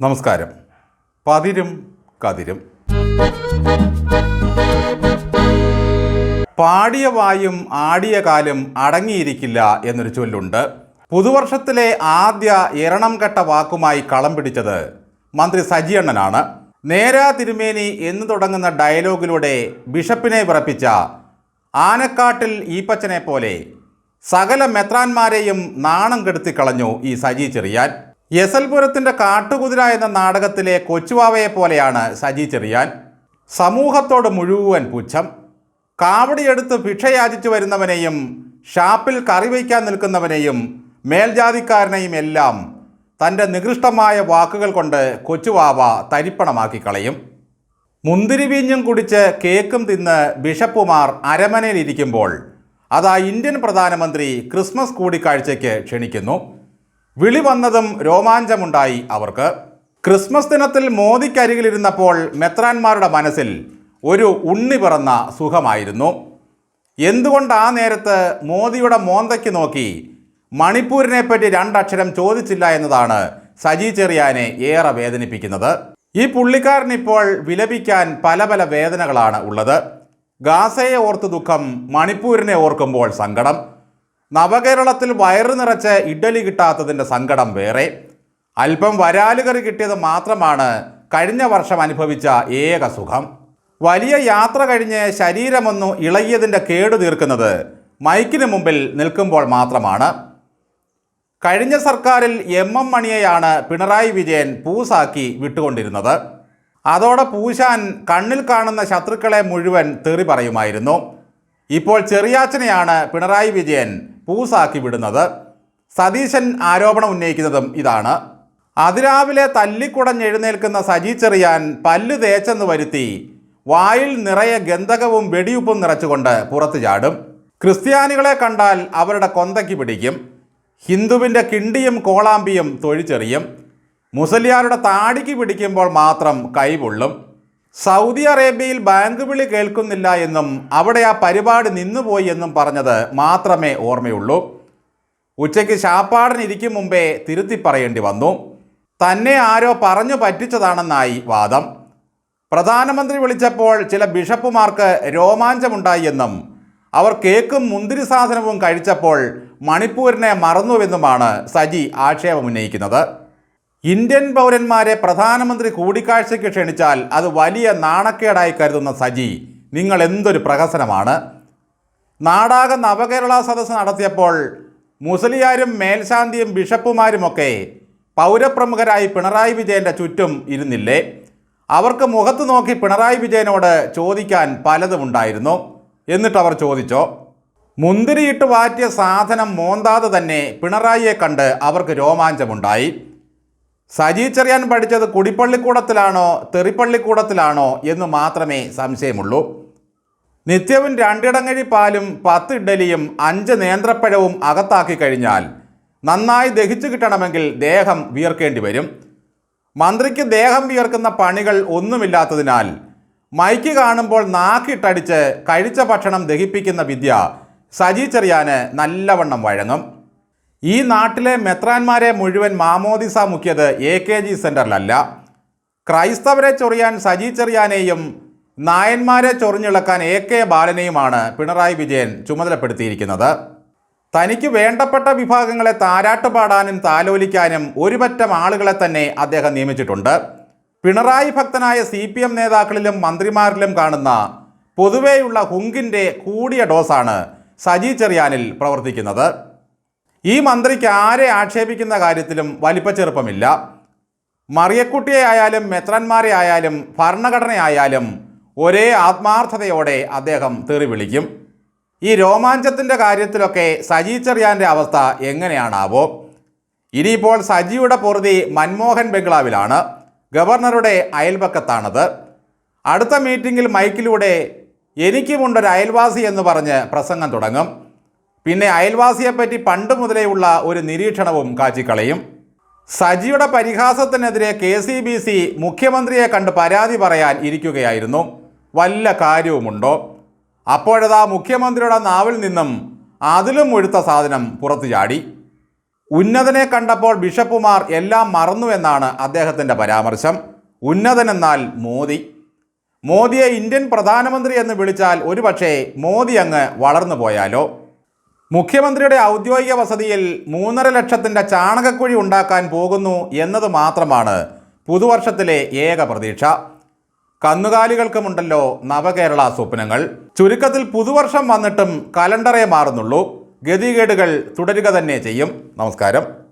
നമസ്കാരം. പതിരും കതിരും. പാടിയ വായും ആടിയ കാലും അടങ്ങിയിരിക്കില്ല എന്നൊരു ചൊല്ലുണ്ട്. പുതുവർഷത്തിലെ ആദ്യ എരണം കെട്ട വാക്കുമായി കളം പിടിച്ചത് മന്ത്രി സജിയണ്ണനാണ് നേരാ തിരുമേനി എന്ന് തുടങ്ങുന്ന ഡയലോഗിലൂടെ ബിഷപ്പിനെ വിറപ്പിച്ച ആനക്കാട്ടിൽ ഈപ്പച്ചനെ പോലെ സകല മെത്രാന്മാരെയും നാണം കെടുത്തിക്കളഞ്ഞു ഈ സജി ചെറിയാൻ. യസൽപുരത്തിന്റെ കാട്ടുകുതിര എന്ന നാടകത്തിലെ കൊച്ചുവാവയെ പോലെയാണ് സജി ചെറിയാൻ. സമൂഹത്തോട് മുഴുവൻ പുച്ഛം. കാവടിയെടുത്ത് ഭിക്ഷയാചിച്ചു വരുന്നവനെയും ഷാപ്പിൽ കറി വയ്ക്കാൻ നിൽക്കുന്നവനെയും മേൽജാതിക്കാരനെയും എല്ലാം തന്റെ നികൃഷ്ടമായ വാക്കുകൾ കൊണ്ട് കൊച്ചുവാവ തരിപ്പണമാക്കി കളയും. മുന്തിരി വീഞ്ഞും കുടിച്ച് കേക്കും തിന്ന് ബിഷപ്പുമാർ അരമനയിലിരിക്കുമ്പോൾ അതാ ഇന്ത്യൻ പ്രധാനമന്ത്രി ക്രിസ്മസ് കൂടിക്കാഴ്ചയ്ക്ക് ക്ഷണിക്കുന്നു. വിളി വന്നതും രോമാഞ്ചമുണ്ടായി അവർക്ക്. ക്രിസ്മസ് ദിനത്തിൽ മോദിക്കരികിലിരുന്നപ്പോൾ മെത്രാന്മാരുടെ മനസ്സിൽ ഒരു ഉണ്ണി പിറന്ന സുഖമായിരുന്നു. എന്തുകൊണ്ട് ആ നേരത്ത് മോദിയുടെ മോന്തയ്ക്ക് നോക്കി മണിപ്പൂരിനെ പറ്റി രണ്ടക്ഷരം ചോദിച്ചില്ല എന്നതാണ് സജി ചെറിയാനെ ഏറെ വേദനിപ്പിക്കുന്നത്. ഈ പുള്ളിക്കാരനിപ്പോൾ വിലപിക്കാൻ പല പല വേദനകളാണ് ഉള്ളത്. ഗാസയെ ഓർത്ത് ദുഃഖം മണിപ്പൂരിനെ ഓർക്കുമ്പോൾ സങ്കടം. നവകേരളത്തിൽ വയറ് നിറച്ച് ഇഡ്ഡലി കിട്ടാത്തതിന്റെ സങ്കടം വേറെ. അല്പം വരാലുകറി കിട്ടിയത് മാത്രമാണ് കഴിഞ്ഞ വർഷം അനുഭവിച്ച ഏക സുഖം. വലിയ യാത്ര കഴിഞ്ഞ് ശരീരമൊന്നു ഇളകിയതിന്റെ കേടു തീർക്കുന്നത് മൈക്കിന് മുമ്പിൽ നിൽക്കുമ്പോൾ മാത്രമാണ്. കഴിഞ്ഞ സർക്കാരിൽ എം എം മണിയെയാണ് പിണറായി വിജയൻ പൂസാക്കി വിട്ടുകൊണ്ടിരുന്നത്. അതോടെ പൂശാൻ കണ്ണിൽ കാണുന്ന ശത്രുക്കളെ മുഴുവൻ തെറി പറയുമായിരുന്നു. ഇപ്പോൾ ചെറിയാച്ചനെയാണ് പിണറായി വിജയൻ പൂസാക്കി വിടുന്നത്. സതീശൻ ആരോപണം ഉന്നയിക്കുന്നതും ഇതാണ്. അതിരാവിലെ തല്ലിക്കുടഞ്ഞെഴുന്നേൽക്കുന്ന സജി ചെറിയാൻ പല്ല് തേച്ചെന്ന് വരുത്തി വായിൽ നിറയെ ഗന്ധകവും വെടിയുപ്പും നിറച്ചുകൊണ്ട് പുറത്തു ചാടും. ക്രിസ്ത്യാനികളെ കണ്ടാൽ അവരുടെ കൊന്തയ്ക്ക് പിടിക്കും. ഹിന്ദുവിന്റെ കിണ്ടിയും കോളാമ്പിയും തൊഴിച്ചെറിയും. മുസലിയാരുടെ താടിക്ക് പിടിക്കുമ്പോൾ മാത്രം കൈപൊള്ളും സൗദി അറേബ്യയിൽ ബാങ്ക് വിളി കേൾക്കുന്നില്ല എന്നും അവിടെ ആ പരിപാടി നിന്നുപോയി എന്നും പറഞ്ഞത് മാത്രമേ ഓർമ്മയുള്ളൂ. ഉച്ചയ്ക്ക് ശാപ്പാടിനിരിക്കും മുമ്പേ തിരുത്തി പറയേണ്ടി വന്നു. തന്നെ ആരോ പറഞ്ഞു പറ്റിച്ചതാണെന്നായി വാദം. പ്രധാനമന്ത്രി വിളിച്ചപ്പോൾ ചില ബിഷപ്പുമാർക്ക് രോമാഞ്ചമുണ്ടായി എന്നും അവർ കേക്കും മുന്തിരി സാധനവും കഴിച്ചപ്പോൾ മണിപ്പൂരിനെ മറന്നുവെന്നുമാണ് സജി ആക്ഷേപമുന്നയിക്കുന്നത്. ഇന്ത്യൻ പൗരന്മാരെ പ്രധാനമന്ത്രി കൂടിക്കാഴ്ചയ്ക്ക് ക്ഷണിച്ചാൽ അത് വലിയ നാണക്കേടായി കരുതുന്ന സജി നിങ്ങൾ എന്തൊരു പ്രഹസനമാണ്? നാടാക നവകേരള സദസ്സ് നടത്തിയപ്പോൾ മുസലിയാരും മേൽശാന്തിയും ബിഷപ്പുമാരുമൊക്കെ പൗരപ്രമുഖരായി പിണറായി വിജയന്റെ ചുറ്റും ഇരുന്നില്ലേ? അവർക്ക് മുഖത്ത് നോക്കി പിണറായി വിജയനോട് ചോദിക്കാൻ പലതുമുണ്ടായിരുന്നു എന്നിട്ട് അവർ ചോദിച്ചോ മുന്തിരിയിട്ട് വാറ്റിയ സാധനം മോന്താതെ തന്നെ പിണറായിയെ കണ്ട് അവർക്ക് രോമാഞ്ചമുണ്ടായി. സജി ചെറിയാൻ പഠിച്ചത് കുടിപ്പള്ളിക്കൂടത്തിലാണോ തെറിപ്പള്ളിക്കൂടത്തിലാണോ എന്ന് മാത്രമേ സംശയമുള്ളൂ. നിത്യവും രണ്ടിടങ്ങഴി പാലും പത്ത് ഇഡ്ഡലിയും അഞ്ച് നേന്ത്രപ്പഴവും അകത്താക്കി കഴിഞ്ഞാൽ നന്നായി ദഹിച്ചു കിട്ടണമെങ്കിൽ ദേഹം വിയർക്കേണ്ടി വരും. മന്ത്രിക്ക് ദേഹം വിയർക്കുന്ന പണികൾ ഒന്നുമില്ലാത്തതിനാൽ മൈക്ക് കാണുമ്പോൾ നാക്കിട്ടടിച്ച് കഴിച്ച ഭക്ഷണം ദഹിപ്പിക്കുന്ന വിദ്യ സജി ചെറിയാന് നല്ലവണ്ണം വഴങ്ങും. ഈ നാട്ടിലെ മെത്രാന്മാരെ മുഴുവൻ മാമോദിസ മുക്കിയത് എ കെ ജി സെന്ററിലല്ല ക്രൈസ്തവരെ ചൊറിയാൻ സജി ചെറിയാനെയും നായന്മാരെ ചൊറിഞ്ഞിളക്കാൻ എ കെ ബാലനെയുമാണ് പിണറായി വിജയൻ ചുമതലപ്പെടുത്തിയിരിക്കുന്നത്. തനിക്ക് വേണ്ടപ്പെട്ട വിഭാഗങ്ങളെ താരാട്ട് പാടാനും താലോലിക്കാനും ഒരുപറ്റം ആളുകളെ തന്നെ അദ്ദേഹം നിയമിച്ചിട്ടുണ്ട്. പിണറായി ഭക്തനായ സി പി എം നേതാക്കളിലും മന്ത്രിമാരിലും കാണുന്ന പൊതുവെയുള്ള ഹുങ്കിന്റെ കൂടിയ ഡോസാണ് സജി ചെറിയാനിൽ പ്രവർത്തിക്കുന്നത്. ഈ മന്ത്രിക്ക് ആരെ ആക്ഷേപിക്കുന്ന കാര്യത്തിലും വലിപ്പച്ചെറുപ്പമില്ല മറിയക്കുട്ടിയെ ആയാലും മെത്രന്മാരെ ആയാലും ഭരണഘടനയായാലും ഒരേ ആത്മാർത്ഥതയോടെ അദ്ദേഹം തെറി വിളിക്കും. ഈ രോമാഞ്ചത്തിന്റെ കാര്യത്തിലൊക്കെ സജി ചെറിയാന്റെ അവസ്ഥ എങ്ങനെയാണാവോ. ഇനിയിപ്പോൾ സജിയുടെ പൊറുതി മൻമോഹൻ ബംഗ്ലാവിലാണ്. ഗവർണറുടെ അയൽപക്കത്താണത്. അടുത്ത മീറ്റിംഗിൽ മൈക്കിലൂടെ എനിക്കുമുണ്ടൊരു അയൽവാസി എന്ന് പറഞ്ഞ് പ്രസംഗം തുടങ്ങും. പിന്നെ അയൽവാസിയെപ്പറ്റി പണ്ട് മുതലേയുള്ള ഒരു നിരീക്ഷണവും കാച്ചിക്കളയും. സജിയുടെ പരിഹാസത്തിനെതിരെ കെ സി ബി സി മുഖ്യമന്ത്രിയെ കണ്ട് പരാതി പറയാൻ ഇരിക്കുകയായിരുന്നു. വല്ല കാര്യവുമുണ്ടോ? അപ്പോഴതാ മുഖ്യമന്ത്രിയുടെ നാവിൽ നിന്നും അതിലും ഒഴുത്ത സാധനം പുറത്തു ചാടി. ഉന്നതനെ കണ്ടപ്പോൾ ബിഷപ്പുമാർ എല്ലാം മറന്നുവെന്നാണ് അദ്ദേഹത്തിന്റെ പരാമർശം. ഉന്നതനെന്നാൽ മോദി. മോദിയെ ഇന്ത്യൻ പ്രധാനമന്ത്രി എന്ന് വിളിച്ചാൽ ഒരുപക്ഷേ മോദി അങ്ങ് വളർന്നു പോയാലോ? മുഖ്യമന്ത്രിയുടെ ഔദ്യോഗിക വസതിയിൽ മൂന്നര ലക്ഷത്തിന്റെ ചാണകക്കുഴി ഉണ്ടാക്കാൻ പോകുന്നു എന്നത് മാത്രമാണ് പുതുവർഷത്തിലെ ഏക പ്രതീക്ഷ. കന്നുകാലികൾക്കുമുണ്ടല്ലോ നവകേരള സ്വപ്നങ്ങൾ. ചുരുക്കത്തിൽ പുതുവർഷം വന്നിട്ടും കലണ്ടറേ മാറുന്നുള്ളൂ. ഗതികേടുകൾ തുടരുക തന്നെ ചെയ്യും. നമസ്കാരം.